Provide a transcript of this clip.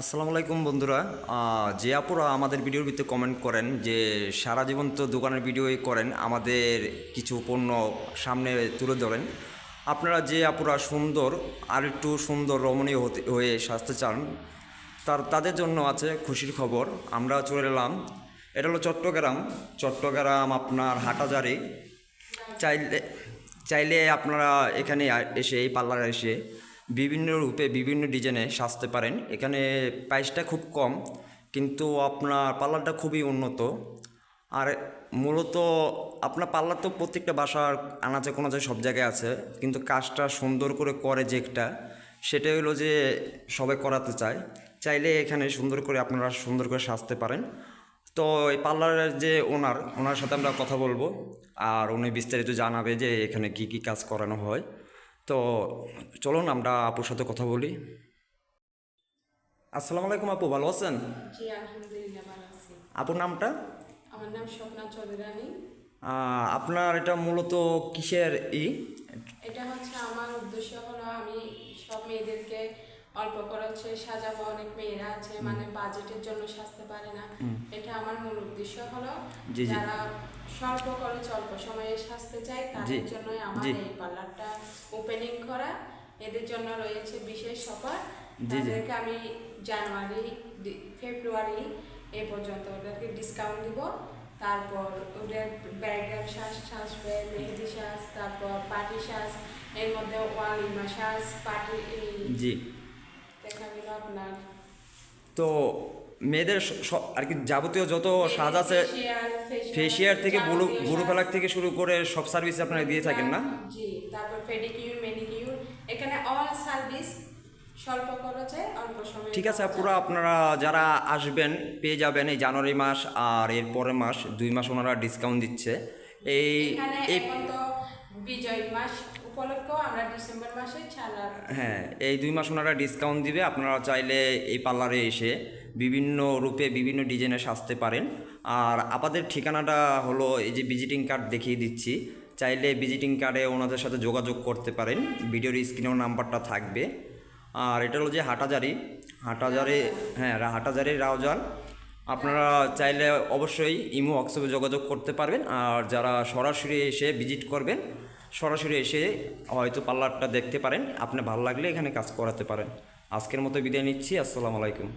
আসসালামু আলাইকুম বন্ধুরা। যে আপুরা আমাদের ভিডিওর ভিতরে কমেন্ট করেন যে সারা জীবন তো দোকানের ভিডিওই করেন, আমাদের কিছু পণ্য সামনে তুলে ধরেন। আপনারা যে আপুরা সুন্দর আর একটু সুন্দর রমণীয় হতে, হয়ে সাজতে চান, তার, তাদের জন্য আছে খুশির খবর। আমরা চলে এলাম। এটা হলো চট্টগ্রাম। চট্টগ্রাম আপনার হাটাজারি। চাইলে চাইলে আপনারা এখানে এসে, এই পার্লারে এসে বিভিন্ন রূপে বিভিন্ন ডিজাইনে সাজতে পারেন। এখানে প্রাইসটা খুব কম, কিন্তু আপনার পার্লারটা খুবই উন্নত। আর মূলত আপনার পার্লার তো প্রত্যেকটা বাসার আনাচে কোনাচে সব জায়গায় আছে, কিন্তু কাজটা সুন্দর করে করে যেটা সেটা হলো যে সবাই করাতে চায়। চাইলে এখানে সুন্দর করে আপনারা সুন্দর করে সাজতে পারেন। তো এই পার্লারের যে ওনার ওনার সাথে আমরা কথা বলব, আর উনি বিস্তারিত জানাবে যে এখানে কি কি কাজ করানো হয়। তো চলুন আমরা আপুর সাথে কথা বলি। আসসালামু আলাইকুম আপু ভালো আছেন? জি আলহামদুলিল্লাহ ভালো আছি। আপুর নামটা? আমার নাম স্বপ্না চৌধুরানী। আপনার এটা মূলত কিসের ই? এটা হচ্ছে আমার উদ্দেশ্য হলো আমি সব মেয়েদেরকে অল্প খরচে সাজাবো অনেক মেয়েরা আছে মানে বাজেটের জন্য সাজতে পারে না। এটা আমার মূল উদ্দেশ্য হলো। যারা স্বল্প খরচ অল্প সময়ে সাজতে চায় তাদের জন্যই আমার এই পার্লারটা ওপেনিং করা। এদের জন্য রয়েছে বিশেষ অফার জি। তাদেরকে আমি জানুয়ারি ফেব্রুয়ারি এ পর্যন্ত ওদেরকে ডিসকাউন্ট দিব। তারপর ওদের ব্রাইডাল সাজ সাজবে মেহেদি সাজ তারপর পার্টি সাজ এর মধ্যে ওয়ালিমা সাজ পার্টি জি। দেখা গেল আপনার। তো মেয়েদের আর কি যাবতীয় যত সাজ আছে ফেসিয়ার থেকে বুড়ো বুড়ো ফেলাক থেকে শুরু করে সব সার্ভিস আপনারা দিয়ে থাকেন না? জি তারপর পেডিকিউর মেনিকিউর এখানে অল সার্ভিস স্বল্প খরচে অল্প সময়ে ঠিক আছে পুরো আপনারা যারা আসবেন পেয়ে যাবেন এই জানুয়ারি মাস আর এর পরের মাস দুই মাস ওনারা ডিসকাউন্ট দিচ্ছে। এই এই এখন তো বিজয় মাস আমরা ডিসেম্বর মাসে হ্যাঁ এই দুই মাস ওনারা ডিসকাউন্ট দিবে আপনারা চাইলে এই পার্লারে এসে বিভিন্ন রূপে বিভিন্ন ডিজাইনে সাজতে পারেন। আর আমাদের ঠিকানাটা হলো এই যে ভিজিটিং কার্ড দেখিয়ে দিচ্ছি। চাইলে ভিজিটিং কার্ডে ওনাদের সাথে যোগাযোগ করতে পারেন। ভিডিওর স্ক্রিনেও নাম্বারটা থাকবে। আর এটা হলো যে হাটাজারি হাটাজারি হ্যাঁ হাটাজারি রাউজান। আপনারা চাইলে অবশ্যই ইমো হোয়াটসঅ্যাপে যোগাযোগ করতে পারবেন। আর যারা সরাসরি এসে ভিজিট করবেন, সরাসরি এসে হয়তো পার্লারটা দেখতে পারেন। আপনার ভালো লাগলে এখানে কাজ করাতে পারেন। আজকের মতো বিদায় নিচ্ছি। আসসালামু আলাইকুম।